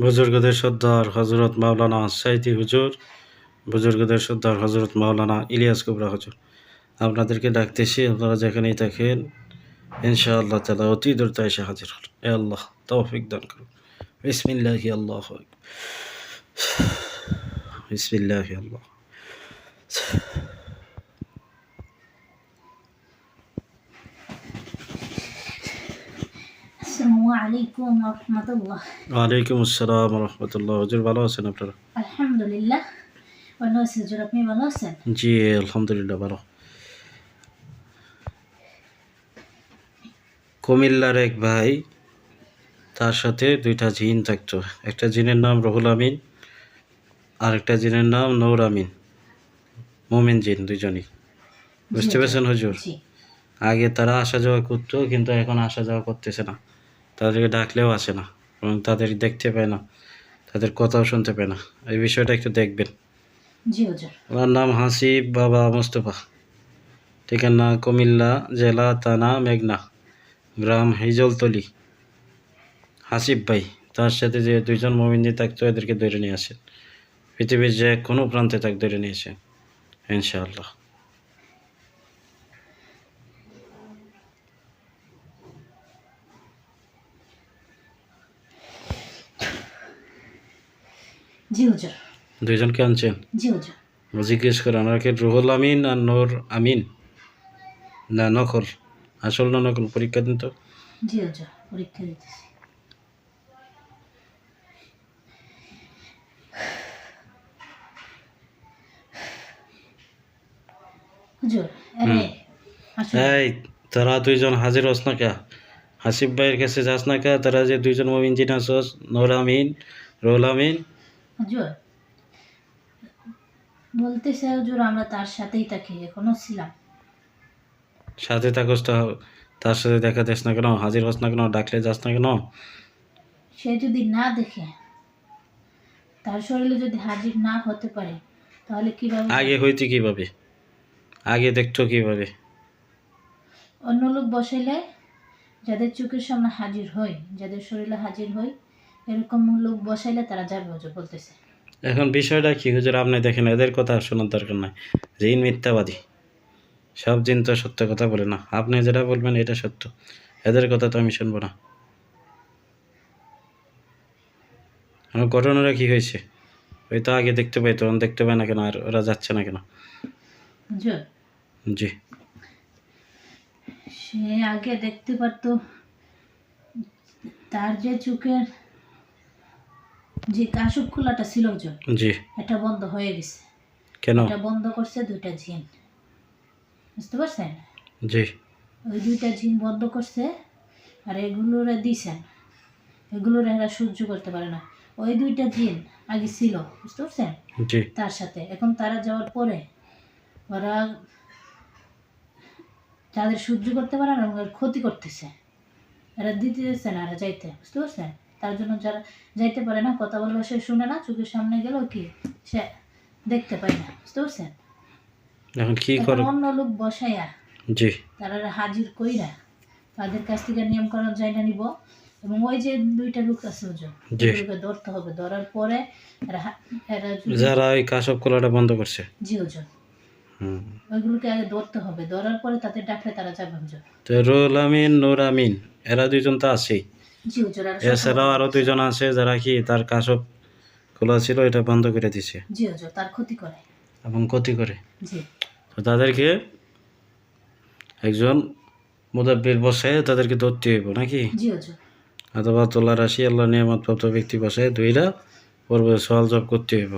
বুজুর্গদের সর্দার হজরত মাওলানা সাইদি হুজুর, বুজুর্গদের সর্দার হজরত মাওলানা ইলিয়াস কুবরা হুজুর। আপনাদেরকে ডাকতেছি, আপনারা যেখানেই থাকেন, ইনশাআল্লাহ তালা অতি দ্রুত এসে হাজির হল এ আল্লাহ, তৌফিক দান করুন। বিসমিল্লাহি আল্লাহ। বিসমিল্লাহি আল্লাহ। আসসালামু আলাইকুম রহমতুল্লাহ। ওয়ালাইকুম আসসালাম রহমতুল্লাহ। হুজুর ভালো আছেন আপনারা? আলহামদুলিল্লাহ ভালো আছি। হুজুর আপনি ভালো আছেন? জি আলহামদুলিল্লাহ ভালো। কুমিল্লার এক ভাই তার সাথে দুইটা জিন থাকতো। একটা জিনের নাম রহুল আমিন আর একটা জিনের নাম নৌর আমিন। মোমেন জিন দুজনই বুঝতে পেরেছেন হুজুর? আগে তারা আসা যাওয়া করতো কিন্তু এখন আসা যাওয়া করতেছে না। তাদেরকে ডাকলেও আসে না এবং তাদের দেখতে পায় না তাদের কথাও শুনতে পায় না। এই বিষয়টা একটু দেখবেন। ওনার নাম হাসিব বাবা মোস্তফা। ঠিকানা কুমিল্লা জেলা তানা মেঘনা গ্রাম হিজলতলি। হাসিব ভাই তার সাথে যে দুইজন মোমিনজি থাকতো এদেরকে ধরে নিয়ে আসেন। পৃথিবীর যে কোনো প্রান্তে তাকে ধরে নিয়ে আসেন ইনশাআল্লাহ। জি হুজুর দুইজনকে আনছেন জি হুজুর জিজ্ঞেস করে ওনাকে রুহুল আমিন আর নূর আমিন? না নকল আসল না নকল পরীক্ষা দিন তো। জি হুজুর পরীক্ষা দিতেছি এই তারা দুইজন হাজির হস না কা? হাসিব ভাইয়ের কাছে যাস না কা? তারা যে দুইজন মমিন জিন আসস নূর আমিন রুহুল আমিন হুজুর? বলতেছে হুজুর আমরা তার সাথেই থাকি এখনও ছিলাম। সাথে থাকস তার সাথে দেখা যাস না কেন হাজির হস না কেন ডাকলে যাস না কেন? সে যদি না দেখে তার শরীরে যদি হাজির না হতে পারে তাহলে কীভাবে? আগে হইতে কীভাবে? আগে দেখতো কীভাবে? অন্য লোক বসাইলে যাদের চোখের সামনে হাজির হয় যাদের শরীরে হাজির হয় এরকম লোক বসাইলে তারা যাবে হুজুর বলতেছে। এখন বিষয়টা কি হুজুর? আপনি দেখেন এদের কথা শোনার দরকার নাই। জিন মিথ্যাবাদী সব জিন তো সত্য কথা বলে না। আপনি যেটা বলবেন এটা সত্য। এদের কথা তো আমি শুনব না। আমার ঘটনাটা কি হয়েছে? ওই তো আগে দেখতে পাই তখন দেখতে পাই না কেন আর ওরা যাচ্ছে না কেন? জি। সে আগে দেখতে পারতো তার যে চোখের যে কাশুক খোলাটা ছিল হুজুর জি। এটা বন্ধ হয়ে গেছে। কেন? এটা বন্ধ করছে দুইটা জিন। বুঝতে পারছেন? জি। ওই দুইটা জিন বন্ধ করছে আর এগুলোরে দিছেন এগুলোর এরা সহ্য করতে পারে না। ওই দুইটা জিন আগে ছিল বুঝতে পারছেন? জি। তার সাথে। এখন তারা যাওয়ার পরে ওরা তাদের সহ্য করতে পারে না ক্ষতি করতেছে। এরা দিতে না এরা যাইতে বুঝতে পারছেন? তার জন্য যারা যাইতে পারে না কথা বললে সে শুনে না চোখের সামনে গেলেও কি সে দেখতে পায় না বুঝতে পারছেন? এখন কি করো? অন্য লোক বসাইয়া জি। তারা হাজির কইরা তাদের কাছ থেকে নিয়ম করার জায়গা নিব। এবং ওই যে দুইটা লোক আছে ওজন। ওগুলোকে ধরতে হবে। ধরার পরে যারা ওই কাসব খোলাটা বন্ধ করছে। জি ওজন হুম। ওইগুলোকে আগে ধরতে হবে। ধরার পরে তাদের ডাকলে তারা যাবে হুজুর তো রুহুল আমিন নূর আমিন এরা দুইজন তো আছেই। এছাড়াও আরও দুইজন আছে যারা কি তার কাসব খোলা ছিল এটা বন্ধ করে দিছে। জি হুজুর তার ক্ষতি করে। এবং ক্ষতি করে। জি। তো তাদেরকে একজন মুদাব্বির বসায় তাদেরকে ধরতে হইব নাকি? জি হুজুর। অথবা তোলা রাশি আল্লাহ নিয়ামতপ্রাপ্ত ব্যক্তি বসায় দুইরা পূর্বে সওয়াল জব করতে হইব।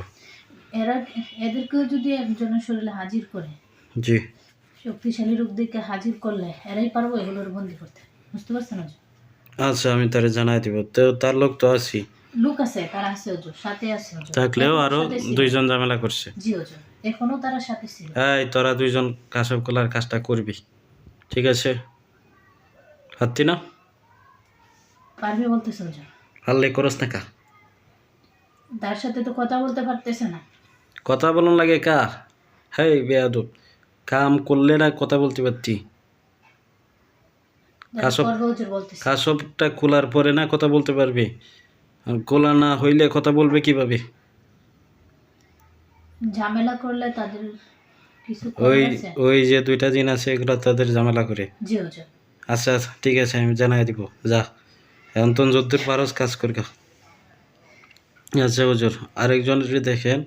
এরা এদেরকেও যদি একজনের শরীরে হাজির করে জি। শক্তিশালী রূপ দিকে হাজির করলে এরাই পারব এগুলোর বন্দি করতে। বুঝতে পারছেন আচ্ছা আমি তারে জানাই দিব। তো তার লোক তো আছি। লোক আছে তারা আছে হুজুর সাথে আছে হুজুর থাকলেও আরও দুইজন ঝামেলা করছে। জি হুজুর এখনও তারা সাথে ছিল। এই তোরা দুইজন কাসব খোলার কাজটা করবি। ঠিক আছে? হাত্তি না? পারবে বলতেছে হুজুর পারলে করস না কা? তার সাথে তো কথা বলতে পারতেছে না। কথা বলুন লাগে কা হেই বেয়াদব। কাম করলে না কথা বলতে পারতি। করবে কাসবটা খোলার পরে না কথা বলতে পারবি? আর গোলা না হইলে কথা বলবে কীভাবে? ঝামেলা করলে তাদের ওই ওই যে দুইটা দিন আছে এগুলো তাদের ঝামেলা করে। আচ্ছা আচ্ছা ঠিক আছে আমি জানাই দিব। যা। এখন তো যদ্দূর পারস কাজ করগা আচ্ছা হুজুর আরেকজন যদি দেখেন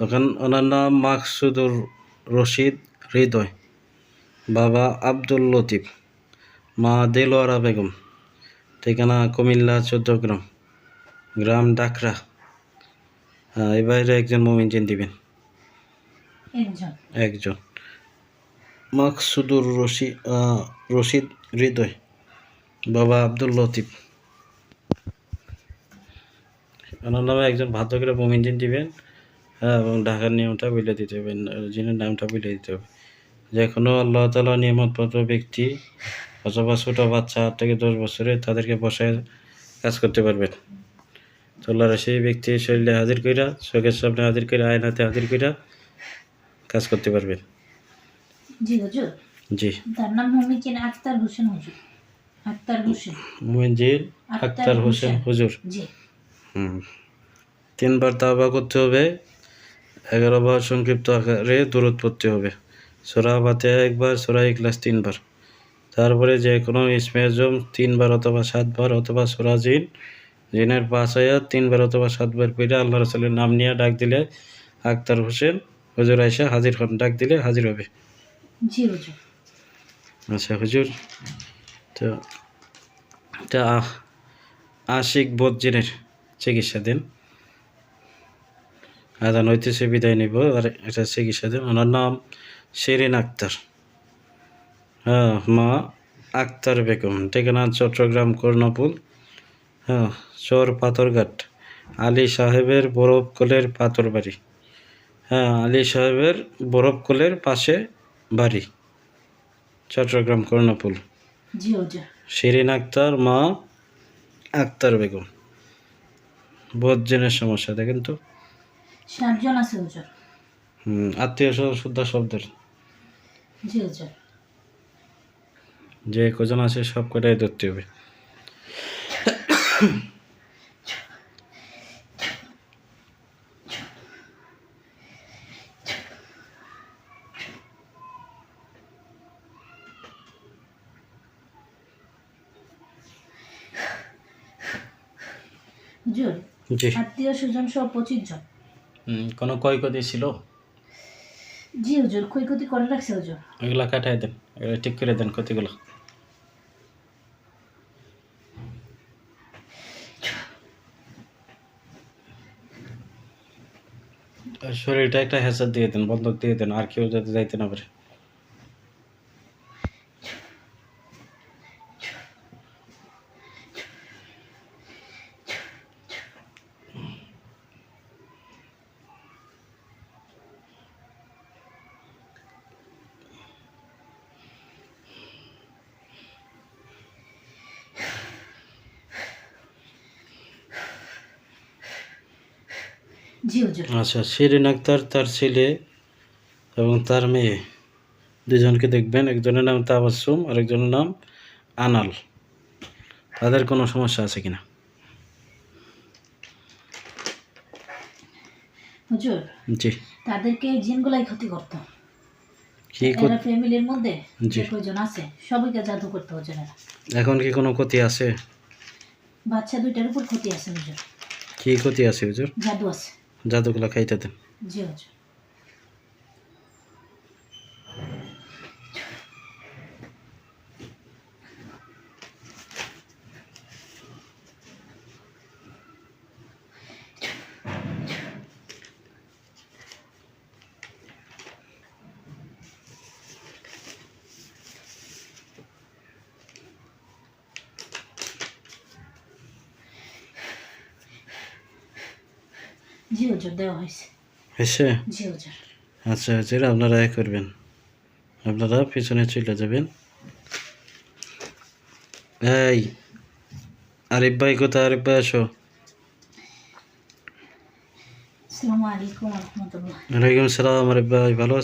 ওখান ওনার নাম মাকসুদুর রশিদ হৃদয়। বাবা আব্দুল লতিফ। মা দেলোয়ারা বেগম ঠিকানা কুমিল্লা চৌদ্দগ্রাম গ্রাম ডাকরা। হ্যাঁ এই বাইরে একজন মোমিন চিন দিবেন। একজন। মাকসুদুর রশি রশিদ হৃদয় বাবা আব্দুল লতিফ। ওনার নামে একজন ভাদ্র করে মোমিনজিন দিবেন হ্যাঁ এবং ঢাকার নিয়মটা বলে দিতে হবে জিনের নামটা বলে দিতে হবে। যে কোনো আল্লাহ তালা নিয়মতপত্র ব্যক্তি অথবা ছোটো বাচ্চা আট থেকে দশ বছরে তাদেরকে বসায় কাজ করতে পারবেন। তোলারা সেই ব্যক্তি শরীরে হাজির কইরা চোখের সামনে হাজির কইরা আয়নাতে হাজির কইরা কাজ করতে পারবেন। জি হুজুর। জি। তার নাম মমিকিন আক্তার হোসেন হুজুর। আক্তার হোসেন। মুঞ্জির আক্তার হোসেন হুজুর। জি। হুম। তিনবার তাওবা করতে হবে এগারো বার সংক্ষিপ্ত আকারে দূরত পড়তে হবে। সোরা বাতে একবার সোরা ইকলাস তিনবার। তারপরে যে কোনো ইসমেজম তিনবার অথবা সাতবার অথবা সোরা জিন জিনের পাঁচ আয়াত তিনবার অথবা সাতবার পেরে আল্লাহ রসুলের নাম নিয়ে ডাক দিলে আক্তার হোসেন হুজুর আয়সা হাজির হন। ডাক দিলে হাজির হবে। জি হুজুর। আচ্ছা হুজুর তো এটা আশিক বজ্জিনের চিকিৎসা দিন। আদান হইতেছে বিদায় নিব আর এটা চিকিৎসা দিন। ওনার নাম শিরিন আক্তার। হ্যাঁ মা আক্তার বেগম ঠিকানা চট্টগ্রাম কর্ণপুল হ্যাঁ চর পাথরঘাট আলী সাহেবের বরফকলের পাথর বাড়ি। হ্যাঁ আলী সাহেবের বরফকলের পাশে বাড়ি চট্টগ্রাম কর্ণপুল শিরিন আক্তার মা আক্তার বেগম। বজ্জনের সমস্যা দেখেন তো। সাতজন আছে হুজুর হুম, আত্মীয় স্বজন শুদ্ধা শব্দের। যে কজন আছে সব কটাই ধরতে হবে। আত্মীয় স্বজন সহ পঁচিশ জন। হুম, কোনো ক্ষয়ক্ষতি ছিল? জি হুজুর, ক্ষয়ক্ষতি করে রাখছে হুজুর। এগুলা কাটাই দেন, এগুলো ঠিক করে দেন ক্ষতিগুলো। শরীরটা একটা হেসার দিয়ে দেন, বন্ধক দিয়ে দেন, আর কেউ যাতে যাইতে না পারে। আচ্ছা শিরিন আক্তার তার ছেলে এবং তার মেয়ে। দুজনকে দেখবেন একজনের নাম তাবাসুম আর একজনের নাম আনাল। তাদের কোনো সমস্যা আছে কিনা? হুজুর জি। তাদেরকে জিনগুলাই ক্ষতি করতো। কি এরা ফ্যামিলির মধ্যে যে কয়জন আছে সবাইকে জাদু করতে হচ্ছে না এখন কি কোনো ক্ষতি আছে? বাচ্চা দুইটার উপর ক্ষতি আছে হুজুর। কি ক্ষতি আছে হুজুর? জাদু আছে। জাদুগুলা খাইতে দেন। জি জি হুজুর দেওয়া হয়েছে। হয়েছে জি হুজুর আচ্ছা হুজুর আপনারা করবেন। আপনারা পিছনে চলে যাবেন। এই আরিফ ভাই কোথায়? আরিফ ভাই আসো। ওয়ালাইকুম সালাম আরিফ ভাই ভালো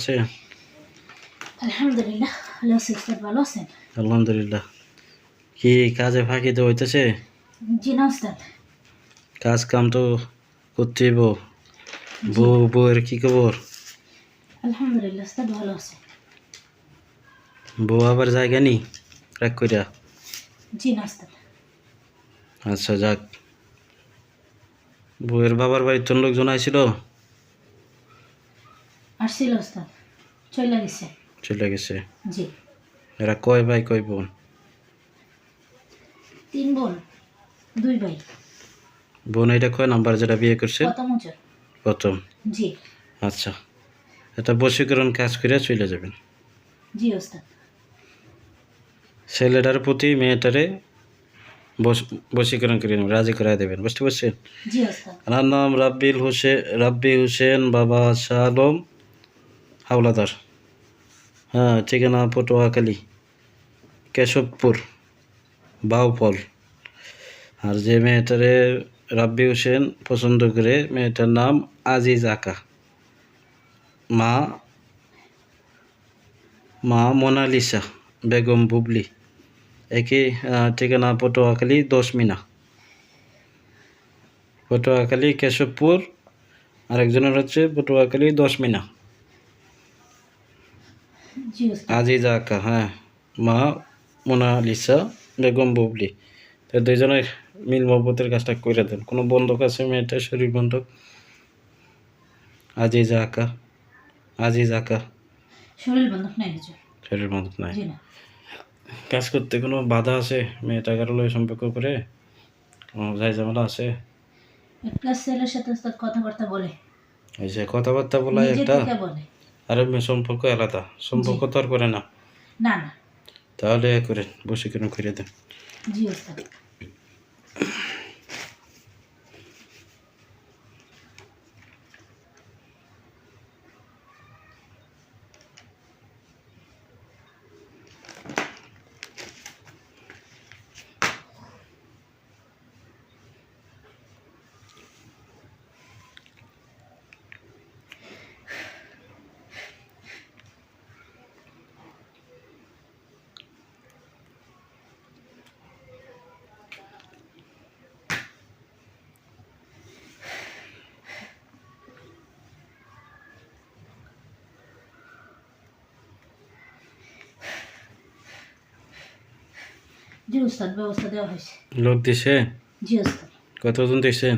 আলহামদুলিল্লাহ ভালো আছি ভালো আছেন? আলহামদুলিল্লাহ। কি কাজে ফাঁকি তো হইতেছে? জি না কাজ কাম তো করতে বউ বউ বউয়ের কি খবর? আলহামদুলিল্লাহ ওস্তাদ ভালো আছে। বউ আবার জায়গা নি রাগ কইরা? জি না আচ্ছা যাক। বউয়ের বাবার বাড়ির তোর লোকজন আইছিল? আসছিল ওস্তাদ। চলে গেছে। চলে গেছে? জি। এরা কয় ভাই কয় বোন? তিন বোন দুই ভাই। বোন এটা কয় নাম্বার যেটা বিয়ে করছে? প্রথম জি। আচ্ছা। এটা বশীকরণ কাজ করে চলে যাবেন। জি ওস্তাদ। ছেলেটার প্রতি মেয়েটারে বশ- বশীকরণ করে নেবেন রাজি করাই দেবেন বুঝতে পারছেন? জি ওস্তাদ। আমার নাম রাব্বিল হোসেন রাব্বি হোসেন বাবা শাহ আলম হাওলাদার। হ্যাঁ ঠিকানা পটুয়াখালী কেশবপুর বাউফল আর যে মেয়েটারে রাব্বি হোসেন পছন্দ করে মেয়েটার নাম আজিজ আকা। মা মা মোনালিসা বেগম বুবলি। একই ঠিকানা পটুয়াখালী দশ মিনা পটুয়াখালী, কেশবপুর। আরেকজনের হচ্ছে পটুয়াখালী দশ মিনা আজিজা আকা হ্যাঁ। মা মোনালিসা বেগম বুবলি। তো দুইজনের মিল মহব্বতের কাজটা করে দেন। কোনো বন্ধক আছে মেয়েটার শরীর বন্ধক? আজিজা আকা। আজিজ আকা। শরীর বন্ধক নাই শরীর বন্ধক নাই। কাজ করতে কোনো বাধা আছে মেয়েটা কারও লয় সম্পর্ক করে? কোনো যাই ঝামেলা আছে? একটা ছেলের সাথে কথাবার্তা বলে। এই যে কথাবার্তা বলা একটা আর মেয়ে সম্পর্ক আলাদা। সম্পর্ক তো আর করে না। না না। তাহলে করেন বসীকরণ করে দেন। জি জি ওস্তাদ ব্যবস্থা দেওয়া হয়েছে। লোক দিছে? জি কতজন দিছেন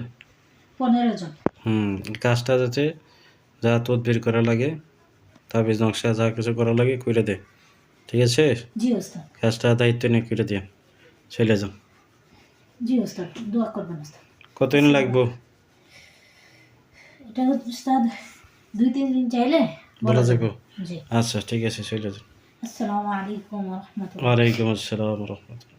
পনেরো জন। হুম কাজটা যাতে যা তদবির করা লাগে তাবিজ নকশা যা কিছু করা লাগে করে দে। ঠিক আছে? জি ওস্তাদ কাজটা দায়িত্ব নিয়ে করে দিয়ে চলে যান জি ওস্তাদ দোয়া করবেন কতদিন লাগবো? এটা দুই তিন দিন চাইলে বলা যাব। আচ্ছা ঠিক আছে চলে যান আসসালামু আলাইকুম রহমতুল্লাহ। ওয়ালাইকুম আসসালাম রহমতুল্লাহ।